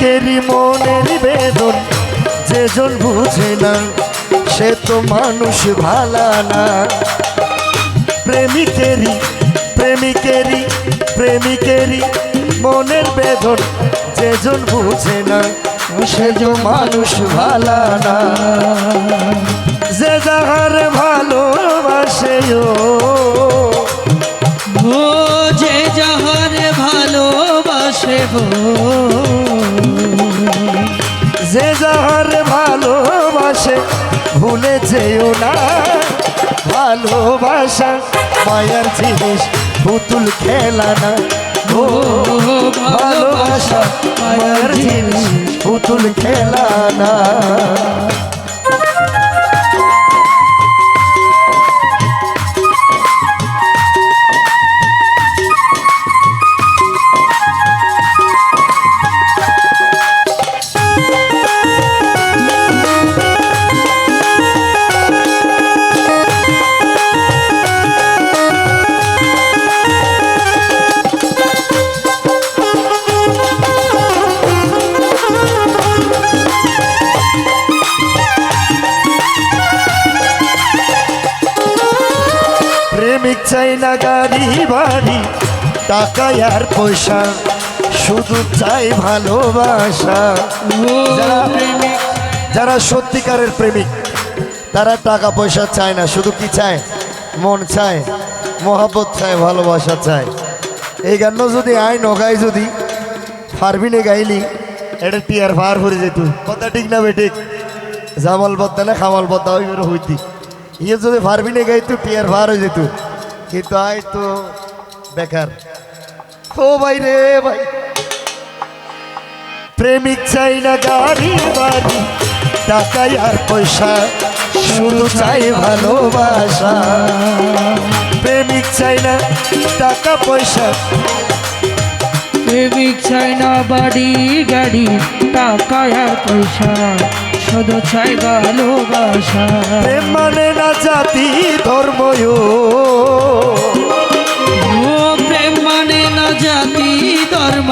প্রেমিকেরই মনের বেদন যেজন বুঝে না, সে তো মানুষ ভালা না। প্রেমিকেরই প্রেমিকেরই প্রেমিকেরই মনের বেদন যেজন বুঝে না, সে তো মানুষ ভালা না। যে যাহার ভালোবাসে ভুলে যেও না। ভালোবাসা মায়ার জিনিস, পুতুল খেলা না। ও, ভালোবাসা মায়ার জিনিস, পুতুল খেলা না। চাই না গাড়ি, বাড়ি, টাকা আর পয়সা, শুধু চাই ভালোবাসা। যারা- সত্যিকারের প্রেমিক, তারা টাকা পয়সা চায় না, শুধু কি চায়? মন চায়, মহাব্বত চায়, ভালোবাসা চায়। এই গান যদি আই নগাই যদি, পারবি নে গাইলি, এটা টিয়ার ভার ভরে যেত কথা ঠিক না বে ঠিক? জামাল বদ্দা না খামাল বদ্দা ওই হইতি। ইয়ে যদি পারবি নে গাইতো টিয়ার ভার হয়ে যেত আই তো বেকার। ও ভাই রে ভাই। প্রেমিক চাই না গাড়ি বাড়ি টাকাই আর পয়সা শুধু চাই ভালোবাসা। প্রেমিক চাই না টাকা পয়সা। প্রেমিক চাই না বাড়ি গাড়ি টাকা আর পয়সা শুধু চাই ভালোবাসা। প্রেম মানে জাতি ধর্ম প্রেম মানে না জাতি ধর্ম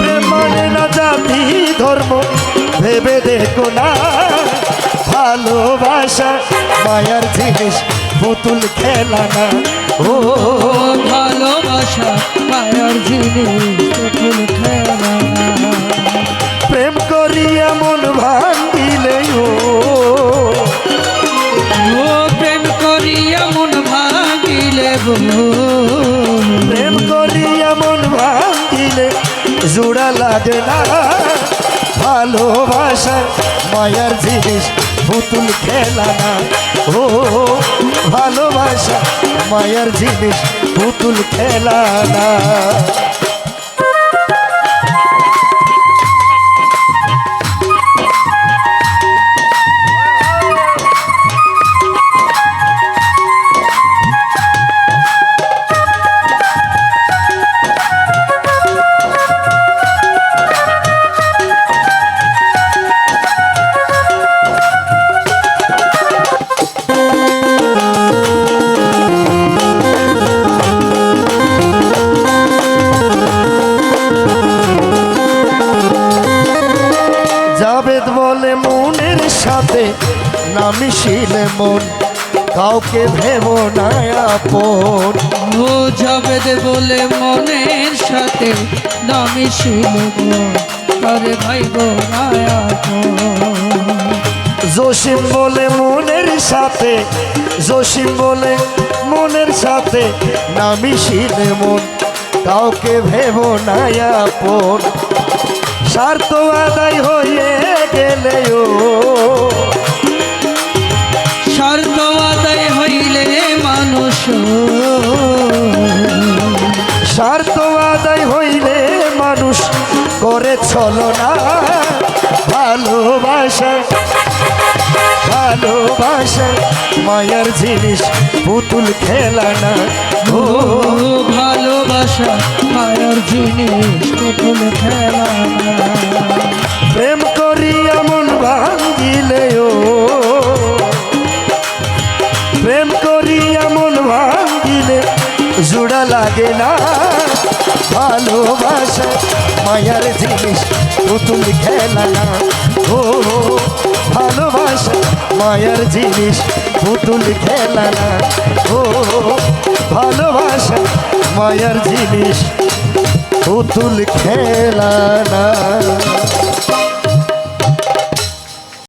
প্রেম মানে না জাতি ধর্ম ভেবে দেখো না। ভালোবাসা মায়ার জিনিস পুতুল খেলা না। ও ও ভালোবাসা মায়ার জিনিস পুতুল খেলা জোড়া লাগে না। ভালোবাসা, মায়ার জিনিস, পুতুল খেলা না। ও, ভালোবাসা, মায়ার জিনিস, পুতুল খেলা না। মিশিলে মন কাউকে ভেব না আপন। ও জাবেদ বলে মনের সাথে নামি ছিল আরে ভাই গোরায়া জসিম বলে মনের সাথে জসিম বলে মনের সাথে না মিশিলে মন কাউকে ভেব না আপন। স্বার্থ আদায় হয়ে গেলেও। স্বার্থ আদায় হইলে মানুষ স্বার্থ আদায় হইলে মানুষ করে চলো না। ভালোবাসা ভালোবাসা মায়ার জিনিস পুতুল খেলা না। ও ও ভালোবাসা। মায়ার জিনিস পুতুল খেলা। প্রেম করি এমন ভাঙ্গিলে ও প্রেম করি এমন ভাঙ্গিলে জোড়া লাগে না। ভালোবাসা মায়ার জিনিস পুতুল খেলা না। ও, ভালোবাসা মায়ার জিনিস পুতুল খেলা না। ও, ভালোবাসা মায়ার জিনিস পুতুল খেলা না।